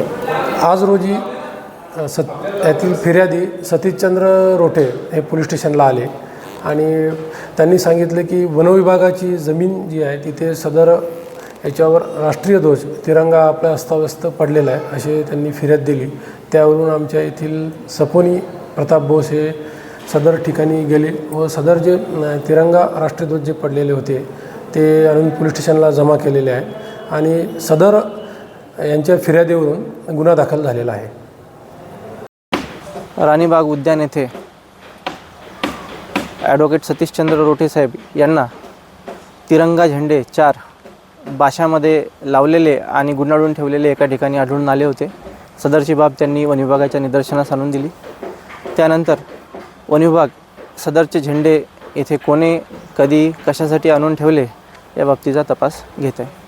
गोष्ट. आज रोजी सत यातील फिर्यादी सतीशचंद्र रोठे हे पोलीस स्टेशनला आले. आणि त्यांनी सांगितलं की वनविभागाची जमीन जी आहे तिथे सदर याच्यावर राष्ट्रीय ध्वज तिरंगा आपला अस्ताव्यस्त पडलेला आहे असे त्यांनी फिर्याद दिली. त्यावरून आमच्या येथील सपोनी प्रताप बोस हे सदर ठिकाणी गेले व सदर जे तिरंगा राष्ट्रीय ध्वज जे पडलेले होते ते आणून पोलीस स्टेशनला जमा केलेले आहे. आणि सदर यांच्या फिर्यादीवरून गुन्हा दाखल झालेला आहे. राणीबाग उद्यान येथे ॲडव्होकेट सतीशचंद्र रोठे साहेब यांना तिरंगा झेंडे चार बाशामध्ये लावलेले आणि गुंडाळून ठेवलेले एका ठिकाणी आढळून आले होते. सदरची बाब त्यांनी वनविभागाच्या निदर्शनास आणून दिली. त्यानंतर वनविभाग सदरचे झेंडे येथे कोणे कधी कशासाठी आणून ठेवले या बाबतीचा तपास घेत आहे.